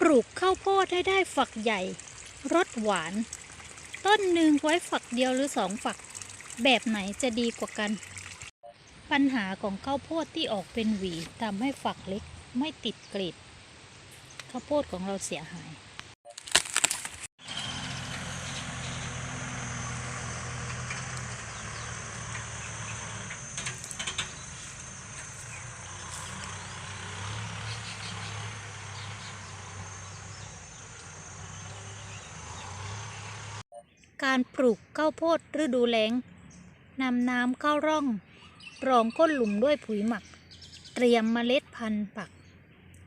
ปลูกข้าวโพดให้ได้ฝักใหญ่ รสหวาน ต้นหนึ่งไว้ฝักเดียวหรือสองฝัก แบบไหนจะดีกว่ากัน ปัญหาของข้าวโพดที่ออกเป็นหวีทำให้ฝักเล็กไม่ติดกรีดข้าวโพดของเราเสียหาย การปลูกข้าวโพดฤดูแล้งนำน้ำเข้าร่อง รองก้นหลุมด้วยปุ๋ยหมัก เตรียมเมล็ดพันธุ์ปัก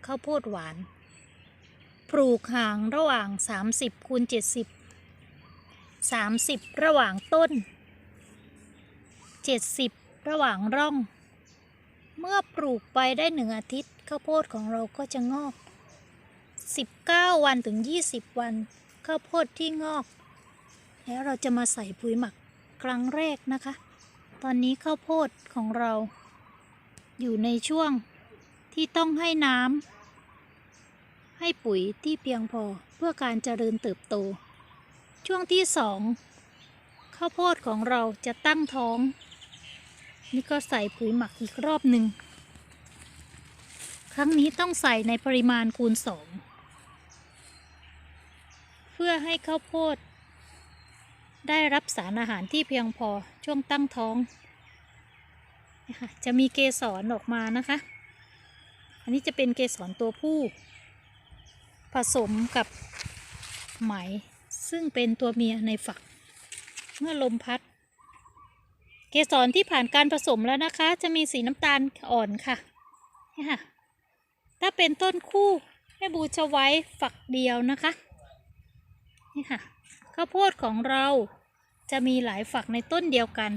ข้าวโพดหวาน ปลูกห่างระหว่าง 30คูณ70 30 ระหว่างต้น 70 ระหว่างร่อง เมื่อปลูกไปได้หนึ่งอาทิตย์ข้าวโพดของเราก็จะงอก 19 วันถึง 20 วันข้าวโพดที่งอก แล้วเราจะมาใส่ปุ๋ยหมักครั้งแรกนะคะ ตอนนี้ข้าวโพดของเราอยู่ในช่วงที่ต้องให้น้ำให้ปุ๋ยที่เพียงพอเพื่อการเจริญเติบโต ช่วงที่สองข้าวโพดของเราจะตั้งท้อง นี่ก็ใส่ปุ๋ยหมักอีกรอบหนึ่ง ครั้งนี้ต้องใส่ในปริมาณคูณสองเพื่อให้ข้าวโพด ได้รับสารอาหารที่เพียงพอช่วงตั้งท้องนี่ค่ะจะมีเกสรออกมานะคะ อันนี้จะเป็นเกสรตัวผู้ ผสมกับไหม ซึ่งเป็นตัวเมียในฝัก เมื่อลมพัด เกสรที่ผ่านการผสมแล้วนะคะ จะมีสีน้ำตาลอ่อนค่ะนี่ค่ะ ถ้าเป็นต้นคู่แม่บูจะไว้ฝักเดียวนะคะ นี่ค่ะ ข้าวโพดของเราจะมีหลายฝักในต้นเดียวกัน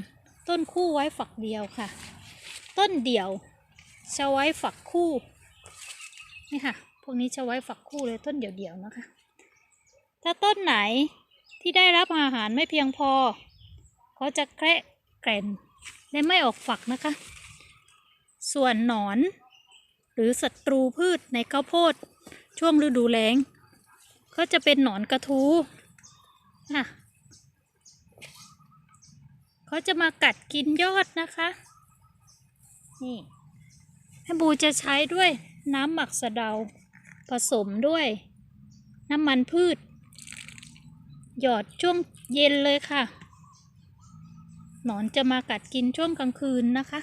ต้นคู่ไว้ฝักเดียวค่ะ ต้นเดี่ยวจะไว้ฝักคู่นี่ค่ะ พวกนี้จะไว้ฝักคู่เลยต้นเดี่ยวๆนะคะ ถ้าต้นไหนที่ได้รับอาหารไม่เพียงพอ เขาจะแกระแกร่นและไม่ออกฝักนะคะ ส่วนหนอน หรือศัตรูพืชในข้าวโพด ช่วงฤดูแล้ง ก็จะเป็นหนอนกระทู ค่ะเขาจะมากัดกินยอดนะคะ นี่แม่บูจะใช้ด้วยน้ำหมักสะเดา ผสมด้วย น้ำมันพืช หยอดช่วงเย็นเลยค่ะ หนอนจะมากัดกินช่วงกลางคืนนะคะ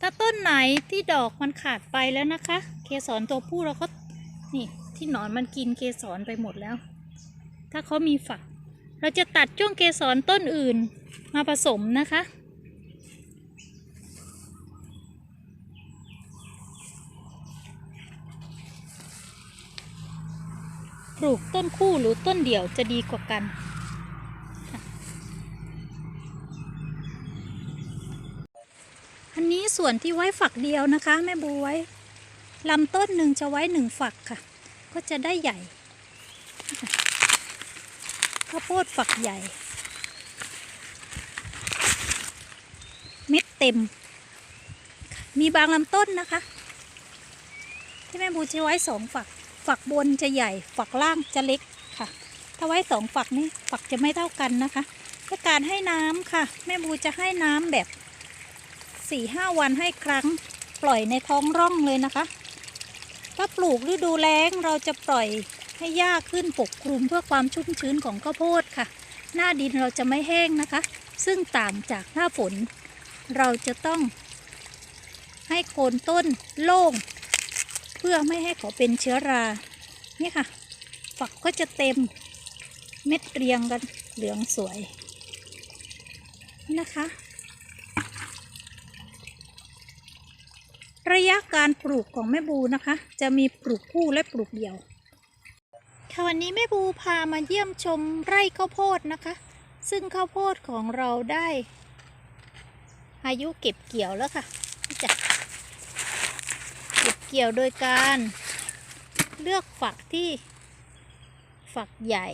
ถ้าต้นไหนที่ดอกมันขาดไปแล้วนะคะ เกสรตัวผู้เราก็นี่ที่หนอนมันกินเกสรไปหมดแล้ว ถ้าเขามีฝัก เราจะตัดช่วงเกสรต้นอื่นมาผสมนะคะ ปลูกต้นคู่หรือต้นเดี่ยวจะดีกว่ากันอันนี้ส่วนที่ไว้ฝักเดียวนะคะ แม่บูไว้ลำต้นหนึ่งจะไว้หนึ่งฝักค่ะ ก็จะได้ใหญ่าวโพดฝักใหญ่ เม็ดเต็ม มีบางลำต้นนะคะ ที่แม่บูจะไว้สองฝัก ฝักบนจะใหญ่ ฝักล่างจะเล็กค่ะ ถ้าไว้สองฝักนี้ฝักจะไม่เท่ากันนะคะและการให้น้ำค่ะ แม่บูจะให้น้ำแบบสี่ห้าวันให้ครั้ง ปล่อยในท้องร่องเลยนะคะ ถ้าปลูกฤดูแล้งเราจะปล่อย ให้หญ้าขึ้นปกคลุมเพื่อความชุ่มชื้นของข้าวโพดค่ะ หน้าดินเราจะไม่แห้งนะคะ ซึ่งต่างจากหน้าฝน เราจะต้องให้โคนต้นโล่ง เพื่อไม่ให้เขาเป็นเชื้อรา นี่ค่ะ ฝักก็จะเต็มเม็ดเรียงกันเหลืองสวยนะคะ ระยะการปลูกของแม่บูนะคะ จะมีปลูกคู่และปลูกเดี่ยว ค่ะวันนี้แม่บูพามาเยี่ยมชมไร่ข้าวโพดนะคะ ซึ่งข้าวโพดของเราได้ อายุเก็บเกี่ยวแล้วค่ะนี่จะเก็บเกี่ยวโดยการเลือกฝักที่ฝักใหญ่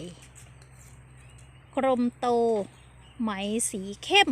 กลมโต ไหมสีเข้ม